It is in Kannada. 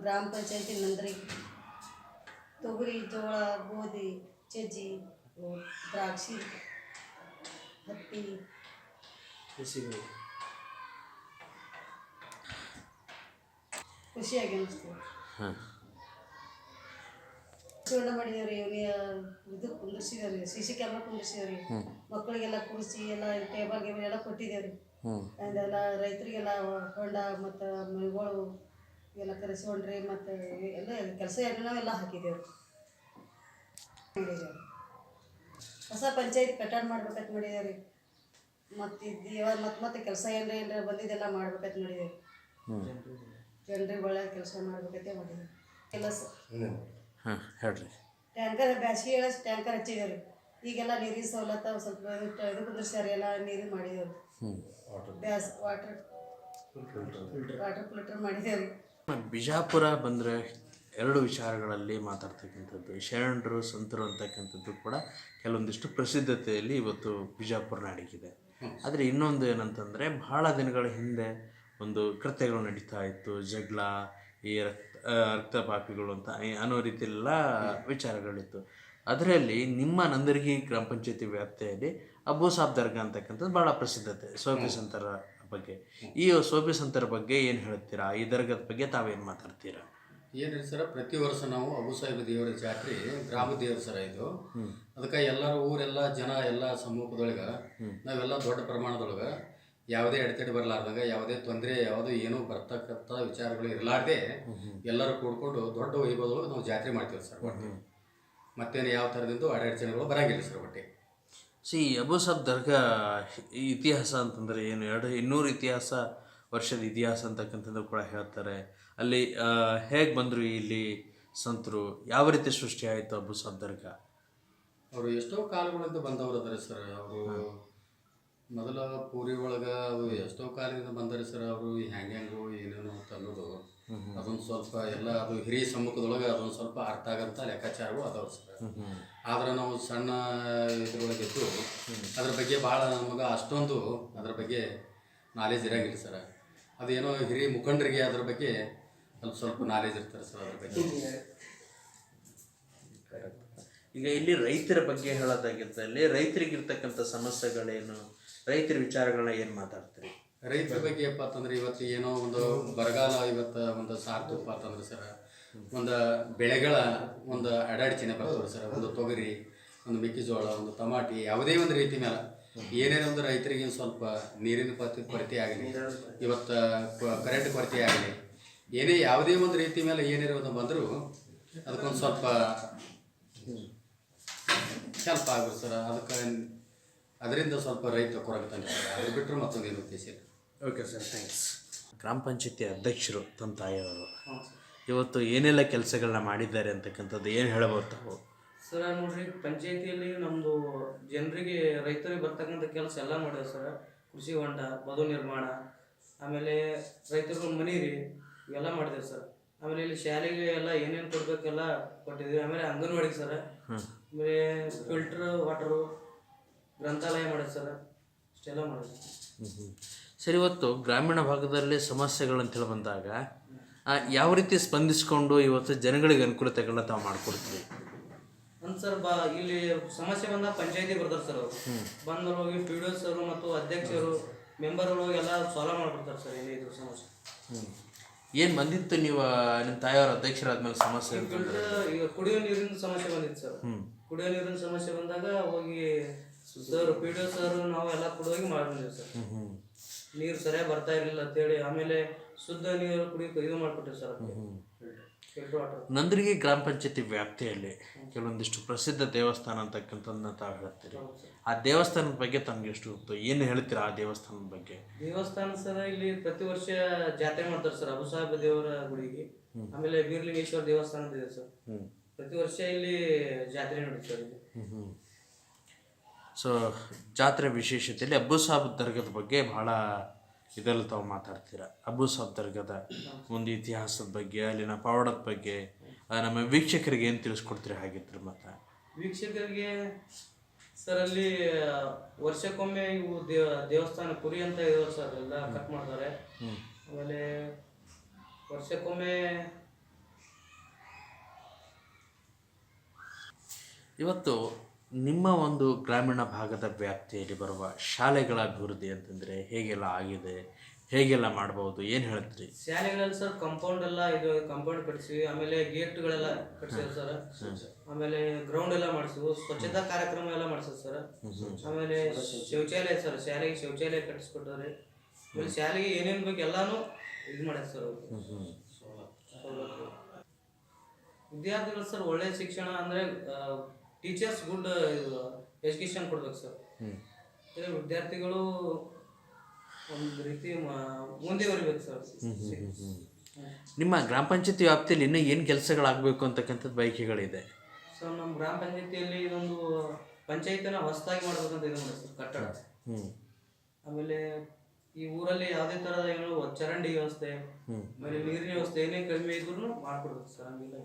ಗ್ರಾಮ ಪಂಚಾಯತಿ ನಂದ್ರಿ. ತೊಗರಿ ಜೋಳ ಗೋಧಿ ಸಜ್ಜಿ ದ್ರಾಕ್ಷಿ ಹತ್ತಿ. ಕೃಷಿಗಳು. ಖುಷಿಯಾಗಿ ಅನಿಸ್ತು. ಹಾಂ. ಚೂರ್ಣ ಮಾಡಿದೇವ್ರಿ ಇವನಿ ಇದು ಕುಂದಿರ್ಸಿದೇವ್ರಿ ಸಿಸಿ ಕ್ಯಾಮ್ರಾ ಕುಂದಿರ್ಸಿದೇವ್ರಿ. ಮಕ್ಕಳಿಗೆಲ್ಲ ಕುರ್ಸಿ ಎಲ್ಲ ಟೇಬಲ್ ಗೇಬಲ್ ಎಲ್ಲ ಕೊಟ್ಟಿದ್ದೇವ್ರಿ ಅದೆಲ್ಲ ರೈತರಿಗೆಲ್ಲ ಹೊಂಡ ಮತ್ತು ಮನೆಗಳು ಎಲ್ಲ ಕರೆಸ್ಕೊಂಡ್ರಿ ಮತ್ತು ಎಲ್ಲ ಕೆಲಸ ಎಲ್ಲ ಎಲ್ಲ ಹಾಕಿದ್ದೇವೆ. ಹೊಸ ಪಂಚಾಯತ್ ಕಟ್ಟಡ ಮಾಡ್ಬೇಕಂತ ಮಾಡಿದೇವ್ರಿ ಮತ್ತು ಇದು ಇವಾಗ ಮತ್ತೆ ಮತ್ತೆ ಕೆಲಸ ಏನ್ರ ಏನ್ರ ಬಂದಿದ್ದೆಲ್ಲ ಮಾಡ್ಬೇಕಂತ ಮಾಡಿದೇವ್ರಿ ಹ್ಞೂ ಜನರಿಗೆ ಒಳ್ಳೆ ಕೆಲಸ ಮಾಡ್ಬೇಕೈತೆ ಮಾಡಿದೇವ್ರಿ ಕೆಲಸ ಹಾಂ ಹೇಳ್ರಿ. ಟ್ಯಾಂಕರ್ ಬ್ಯಾಸಿಗೆ ಹೇಳಷ್ಟು ಟ್ಯಾಂಕರ್ ಹಚ್ಚಿದೇವ್ರಿ ಈಗೆಲ್ಲ ನೀರಿನ ಸವಲತ್ತು ಸ್ವಲ್ಪ ಇದು ಕುಂದಿರ್ಸ್ಯಾರ ಎಲ್ಲ ನೀರು ಮಾಡಿದೇವ್ರಿ ಬ್ಯಾಸ್ ವಾಟರ್ ವಾಟರ್ ಫಿಲ್ಟರ್ ಮಾಡಿದೇವ್ರಿ ಬಿಜಾಪುರ ಬಂದರೆ ಎರಡು ವಿಚಾರಗಳಲ್ಲಿ ಮಾತಾಡ್ತಕ್ಕಂಥದ್ದು, ಶರಣರು, ಸಂತರು ಅಂತಕ್ಕಂಥದ್ದು ಕೂಡ ಕೆಲವೊಂದಿಷ್ಟು ಪ್ರಸಿದ್ಧತೆಯಲ್ಲಿ ಇವತ್ತು ಬಿಜಾಪುರ ನಾಡಿಗಿದೆ ಆದರೆ ಇನ್ನೊಂದು ಏನಂತಂದರೆ, ಬಹಳ ದಿನಗಳ ಹಿಂದೆ ಒಂದು ಕೃತ್ಯಗಳು ನಡೀತಾ ಇತ್ತು, ಜಗಳ, ಈ ರಕ್ತ ರಕ್ತಪಾಪಿಗಳು ಅಂತ ಅನ್ನೋ ಅನ್ನೋ ರೀತಿಯೆಲ್ಲ ವಿಚಾರಗಳಿತ್ತು. ಅದರಲ್ಲಿ ನಿಮ್ಮ ನಂದರ್ಗಿ ಗ್ರಾಮ ಪಂಚಾಯತಿ ವ್ಯಾಪ್ತಿಯಲ್ಲಿ ಅಬ್ಬು ಸಾಬ್ ದರ್ಗಾ ಅಂತಕ್ಕಂಥದ್ದು ಭಾಳ ಪ್ರಸಿದ್ಧತೆ ಸೋಫಿ ಸಂತರ ಬಗ್ಗೆ. ಈ ಸೋಬಿ ಸಂತರ ಬಗ್ಗೆ ಏನು ಹೇಳ್ತೀರಾ? ಈ ದರ್ಗದ ಬಗ್ಗೆ ತಾವೇನು ಮಾತಾಡ್ತೀರಾ? ಏನಿಲ್ಲ ಸರ ಪ್ರತಿ ವರ್ಷ ನಾವು ಅಬು ಸಾಹೇಬ್ ದೇವರ ಜಾತ್ರೆ ಗ್ರಾಮ ದೇವ್ರ ಸರ ಇದು. ಅದಕ್ಕೆ ಎಲ್ಲರೂ ಊರೆಲ್ಲ ಜನ ಎಲ್ಲ ಸಮೂಹದೊಳಗೆ ನಾವೆಲ್ಲ ದೊಡ್ಡ ಪ್ರಮಾಣದೊಳಗೆ ಯಾವುದೇ ಅಡೆತಡೆ ಬರಲಾರ್ದಾಗ ಯಾವುದೇ ತೊಂದರೆ ಯಾವುದೋ ಏನೂ ಬರ್ತಕ್ಕಂಥ ವಿಚಾರಗಳು ಇರಲಾರ್ದೆ ಎಲ್ಲರೂ ಕೂಡ್ಕೊಂಡು ದೊಡ್ಡ ವೈಭವದೊಳಗೆ ನಾವು ಜಾತ್ರೆ ಮಾಡ್ತೀವಿ ಸರ್ ಒಟ್ಟು ಮತ್ತೇನು ಯಾವ ಥರದಿಂದ ಅಡೆತಡೆಗಳು ಬರಂಗಿಲ್ಲ ಸರ್ ಒಟ್ಟಿಗೆ. ಸಿ ಅಬು ಸಾಬ್ ದರ್ಗಾ ಇತಿಹಾಸ ಅಂತಂದರೆ ಏನು? ಎರಡು ಇನ್ನೂರು ಇತಿಹಾಸ ವರ್ಷದ ಇತಿಹಾಸ ಅಂತಕ್ಕಂಥದ್ದು ಕೂಡ ಹೇಳ್ತಾರೆ. ಅಲ್ಲಿ ಹೇಗೆ ಬಂದರು ಇಲ್ಲಿ ಸಂತರು? ಯಾವ ರೀತಿ ಸೃಷ್ಟಿ ಆಯಿತು ಅಬು ಸಾಬ್ ದರ್ಗಾ? ಅವರು ಎಷ್ಟೋ ಕಾಲಗಳಿಂದ ಬಂದವರು ಅದಾರೆ ಸರ್. ಅವರು ಮೊದಲ ಪೂರಿ ಒಳಗೆ ಅವರು ಎಷ್ಟೋ ಕಾಲದಿಂದ ಬಂದರೆ ಸರ್. ಅವರು ಹೆಂಗೆ ಹೆಂಗು ಏನೇನು ಅಂತ ಅನ್ನೋದು ಅದೊಂದು ಸ್ವಲ್ಪ ಎಲ್ಲ ಅದು ಹಿರಿಯ ಸಮ್ಮುಖದೊಳಗೆ ಅದೊಂದು ಸ್ವಲ್ಪ ಅರ್ಥ ಆಗಂಥ ಲೆಕ್ಕಾಚಾರಗಳು ಅದಾವೆ ಸರ್. ಆದ್ರೆ ನಾವು ಸಣ್ಣ ಇದ್ರೊಳಗೆ ಇದ್ದು ಅದ್ರ ಬಗ್ಗೆ ಭಾಳ ನಮಗೆ ಅಷ್ಟೊಂದು ಅದ್ರ ಬಗ್ಗೆ ನಾಲೆಜ್ ಇರಂಗಿಲ್ಲ ಸರ್. ಅದೇನೋ ಹಿರಿಯ ಮುಖಂಡರಿಗೆ ಅದ್ರ ಬಗ್ಗೆ ಸ್ವಲ್ಪ ಸ್ವಲ್ಪ ನಾಲೆಜ್ ಇರ್ತಾರೆ ಸರ್ ಅದ್ರ ಬಗ್ಗೆ. ಈಗ ಇಲ್ಲಿ ರೈತರ ಬಗ್ಗೆ ಹೇಳೋದಾಗಿದ್ದಲ್ಲಿ ರೈತರಿಗಿರ್ತಕ್ಕಂಥ ಸಮಸ್ಯೆಗಳೇನು? ರೈತರ ವಿಚಾರಗಳನ್ನ ಏನು ಮಾತಾಡ್ತೀರಿ? ರೈತರ ಬಗ್ಗೆ ಏನಪ್ಪ ಅಂತಂದ್ರೆ ಇವತ್ತು ಏನೋ ಒಂದು ಬರಗಾಲ, ಇವತ್ತು ಒಂದು ಸಾರ್ತಪ್ಪ ಅಂತಂದ್ರೆ ಸರ್, ಒಂದು ಬೆಳೆಗಳ ಒಂದು ಅಡಾಡ್ಚಿನ ಬರ್ತದೆ ಸರ್, ಒಂದು ತೊಗರಿ, ಒಂದು ಮೆಕ್ಕೆಜೋಳ, ಒಂದು ತಮಾಟಿ ಯಾವುದೇ ಒಂದು ರೀತಿ ಮೇಲೆ ಏನೇನೋ ಒಂದು ರೈತರಿಗೆ ಸ್ವಲ್ಪ ನೀರಿನ ಕೊರತೆ ಆಗಲಿ, ಇವತ್ತು ಕರೆಂಟ್ ಕೊರತೆ ಆಗಲಿ, ಏನೇ ಯಾವುದೇ ಒಂದು ರೀತಿ ಮೇಲೆ ಏನಿರೋದು ಬಂದರೂ ಅದಕ್ಕೊಂದು ಸ್ವಲ್ಪ ಹೆಲ್ಪ್ ಆಗುತ್ತೆ ಸರ್, ಅದಕ್ಕೆ ಅದರಿಂದ ಸ್ವಲ್ಪ ರೈತ ಕೊರಗ್ತಾನೆ ಸರ್ ಅದು ಬಿಟ್ಟರೆ ಏನು ಉದ್ದೇಶ ಇಲ್ಲ. ಓಕೆ ಸರ್ ಥ್ಯಾಂಕ್ಸ್ ಗ್ರಾಮ ಪಂಚಾಯತಿ ಅಧ್ಯಕ್ಷರು ತಮ್ಮ ತಾಯಿಯವರು. ಇವತ್ತು ಏನೆಲ್ಲ ಕೆಲಸಗಳನ್ನ ಮಾಡಿದ್ದಾರೆ ಅಂತಕ್ಕಂಥದ್ದು ಏನು ಹೇಳಬಹುದು ತಾವು? ಸರ್ ನೋಡ್ರಿ ಪಂಚಾಯತಿಯಲ್ಲಿ ನಮ್ಮದು ಜನರಿಗೆ ರೈತರಿಗೆ ಬರ್ತಕ್ಕಂಥ ಕೆಲಸ ಎಲ್ಲ ಮಾಡಿದೆ ಸರ್. ಕೃಷಿ ಹೊಂಡ ಬದು ನಿರ್ಮಾಣ ಆಮೇಲೆ ರೈತರಿಗೆ ಮನೆ ರೀ ಇವೆಲ್ಲ ಮಾಡಿದೆ ಸರ್. ಆಮೇಲೆ ಇಲ್ಲಿ ಶಾಲೆಗೆ ಎಲ್ಲ ಏನೇನು ಕೊಡ್ಬೇಕೆಲ್ಲ ಕೊಟ್ಟಿದ್ವಿ ಆಮೇಲೆ ಅಂಗನವಾಡಿ ಸರ್. ಆಮೇಲೆ ಫಿಲ್ಟರ್ ವಾಟರು ಗ್ರಂಥಾಲಯ ಮಾಡಿದೆ ಸರ್. ಇಷ್ಟೆಲ್ಲ ಮಾಡಿದೆ. ಸರ್ ಇವತ್ತು ಗ್ರಾಮೀಣ ಭಾಗದಲ್ಲಿ ಸಮಸ್ಯೆಗಳಂತೇಳಿ ಬಂದಾಗ ಯಾವ ರೀತಿ ಸ್ಪಂದಿಸ್ಕೊಂಡು ಇವತ್ತು ಜನಗಳಿಗೆ ಅನುಕೂಲತೆಗಳನ್ನ ತಾವು ಮಾಡಿಕೊಡ್ತೀವಿ ಅಂತ ಸರ್ ಬಾ ಇಲ್ಲಿ ಸಮಸ್ಯೆ ಬಂದಾಗ ಪಂಚಾಯತಿ ಬರ್ತಾರೆ ಸರ್ ಅವರು. ಬಂದವರು ಹೋಗಿ ಪಿ ಡಿ ಸರ್ ಮತ್ತು ಅಧ್ಯಕ್ಷರು ಮೆಂಬರ್ಗಳು ಹೋಗಿ ಎಲ್ಲ ಸಾಲ್ವ್ ಮಾಡ್ಬಿಡ್ತಾರೆ ಸರ್ ಏನಿದ್ರು ಸಮಸ್ಯೆ. ಏನು ಬಂದಿತ್ತು ನೀವು ನಿಮ್ಮ ತಾಯಿಯವ್ರ ಅಧ್ಯಕ್ಷರಾದ್ಮೇಲೆ ಸಮಸ್ಯೆ ಅಂತಂದ್ರೆ ಈಗ ಕುಡಿಯೋ ನೀರಿನ ಸಮಸ್ಯೆ ಬಂದಿತ್ತು ಸರ್. ಕುಡಿಯೋ ನೀರಿನ ಸಮಸ್ಯೆ ಬಂದಾಗ ಹೋಗಿ ಸರ್ ಪಿ ಡಿ ಸರ್ ನಾವು ಎಲ್ಲ ಕುಡಿಯೋಗಿ ಮಾಡಿದ್ವಿ ಸರ್ ನೀರು ಸರಿಯಾಗಿ ಬರ್ತಾ ಇರಲಿಲ್ಲ ಅಂತೇಳಿ ಆಮೇಲೆ ಶುದ್ಧ ನೀರು ಕುಡಿಯೋಕೆ ಇದು ಮಾಡ್ಕೊಟ್ಟಿವಿ ಸರ್ ಫಿಲ್ಟರ್ ವಾಟರ್ ನಂದ್ರಿಗೆ ಗ್ರಾಮ ಪಂಚಾಯತಿ ವ್ಯಾಪ್ತಿಯಲ್ಲಿ ಕೆಲವೊಂದಿಷ್ಟು ಪ್ರಸಿದ್ಧ ದೇವಸ್ಥಾನ ಅಂತಕ್ಕಂಥದ್ದನ್ನ ತಾವು ಹೇಳ್ತೀರಿ. ಆ ದೇವಸ್ಥಾನದ ಬಗ್ಗೆ ತಮ್ಗೆ ಎಷ್ಟು ಗೊತ್ತು? ಏನು ಹೇಳ್ತೀರಾ ಆ ದೇವಸ್ಥಾನದ ಬಗ್ಗೆ? ದೇವಸ್ಥಾನ ಸರ್ ಇಲ್ಲಿ ಪ್ರತಿ ವರ್ಷ ಜಾತ್ರೆ ಮಾಡ್ತಾರೆ ಸರ್ ಅಬುಸಾಹೇಬ ದೇವರ ಗುಡಿಗೆ. ಆಮೇಲೆ ಬೀರ್ಲಿಂಗೇಶ್ವರ ದೇವಸ್ಥಾನದ ಇದೆ ಸರ್ ಪ್ರತಿ ವರ್ಷ ಇಲ್ಲಿ ಜಾತ್ರೆ ನಡೀತಾರೆ ಇಲ್ಲಿ ಸೊ ಜಾತ್ರೆ ವಿಶೇಷತೆಯಲ್ಲಿ ಅಬ್ಬು ಸಾಬ್ ದರ್ಗದ ಬಗ್ಗೆ ಬಹಳ ಇದರಲ್ಲಿ ತಾವು ಮಾತಾಡ್ತೀರಾ. ಅಬ್ಬು ಸಾಬ್ ದರ್ಗದ ಒಂದು ಇತಿಹಾಸದ ಬಗ್ಗೆ ಅಲ್ಲಿನ ಪವಾಡದ ಬಗ್ಗೆ ನಮ್ಮ ವೀಕ್ಷಕರಿಗೆ ಏನು ತಿಳಿಸ್ಕೊಡ್ತೀರಿ ಹಾಗಿದ್ರೆ ಮತ್ತೆ ವೀಕ್ಷಕರಿಗೆ ಸರ್ ಅಲ್ಲಿ ವರ್ಷಕ್ಕೊಮ್ಮೆ ಇವು ದೇವ ದೇವಸ್ಥಾನ ಕುರಿ ಅಂತ ಇದಾವೆ ಸರ್ ಎಲ್ಲ ಕಟ್ ಮಾಡ್ತಾರೆ. ಆಮೇಲೆ ವರ್ಷಕ್ಕೊಮ್ಮೆ ಇವತ್ತು ನಿಮ್ಮ ಒಂದು ಗ್ರಾಮೀಣ ಭಾಗದ ವ್ಯಾಪ್ತಿಯಲ್ಲಿ ಬರುವ ಶಾಲೆಗಳ ಅಭಿವೃದ್ಧಿ ಅಂತಂದರೆ ಹೇಗೆಲ್ಲ ಆಗಿದೆ? ಹೇಗೆಲ್ಲ ಮಾಡ್ಬೋದು? ಏನು ಹೇಳ್ತೀರಿ? ಶಾಲೆಗಳಲ್ಲಿ ಸರ್ ಕಂಪೌಂಡ್ ಎಲ್ಲ ಇದು ಕಂಪೌಂಡ್ ಕಟ್ಸಿವಿ ಆಮೇಲೆ ಗೇಟ್ಗಳೆಲ್ಲ ಕಟ್ಸಿವಿ ಸರ್. ಆಮೇಲೆ ಗ್ರೌಂಡ್ ಎಲ್ಲ ಮಾಡಿಸಿವು ಸ್ವಚ್ಛತಾ ಕಾರ್ಯಕ್ರಮ ಎಲ್ಲ ಮಾಡಿಸಿದ್ ಸರ್. ಆಮೇಲೆ ಶೌಚಾಲಯ ಸರ್ ಶಾಲೆಗೆ ಶೌಚಾಲಯ ಕಟ್ಟಿಸ್ಕೊಟ್ಟವ್ರೆ ಆಮೇಲೆ ಶಾಲೆಗೆ ಏನೇನು ಬೇಕು ಎಲ್ಲಾನು ಇದು ಮಾಡ್ಯಾರ ಸರ್. ವಿದ್ಯಾರ್ಥಿಗಳು ಸರ್ ಒಳ್ಳೆ ಶಿಕ್ಷಣ ಅಂದ್ರೆ ಟೀಚರ್ಸ್ ಗುಡ್ ಎಜುಕೇಶನ್ ಕೊಡ್ಬೇಕು ಸರ್ ಅಂದ್ರೆ ವಿದ್ಯಾರ್ಥಿಗಳು ಒಂದು ರೀತಿ ಮುಂದೆ ಬರಬೇಕು ಸರ್ ನಿಮ್ಮ ಗ್ರಾಮ ಪಂಚಾಯತಿ ವ್ಯಾಪ್ತಿಯಲ್ಲಿ ಇನ್ನೂ ಏನು ಕೆಲಸಗಳಾಗಬೇಕು ಅಂತಕ್ಕಂಥದ್ದು ಬಯಕೆಗಳಿದೆ? ಸರ್ ನಮ್ಮ ಗ್ರಾಮ ಪಂಚಾಯತಿಯಲ್ಲಿ ಇದೊಂದು ಪಂಚಾಯತಿನ ಹೊಸದಾಗಿ ಮಾಡ್ಬೇಕಂತ ಇದು ಮಾಡಿ ಸರ್ ಕಟ್ಟಡ. ಆಮೇಲೆ ಈ ಊರಲ್ಲಿ ಯಾವುದೇ ಥರದ ಏನು ಚರಂಡಿ ವ್ಯವಸ್ಥೆ ಆಮೇಲೆ ನೀರಿನ ವ್ಯವಸ್ಥೆ ಏನೇ ಕಡಿಮೆ ಇದ್ರೂ ಮಾಡ್ಕೊಡ್ಬೇಕು ಸರ್ ಹಂಗಿಲ್ಲ.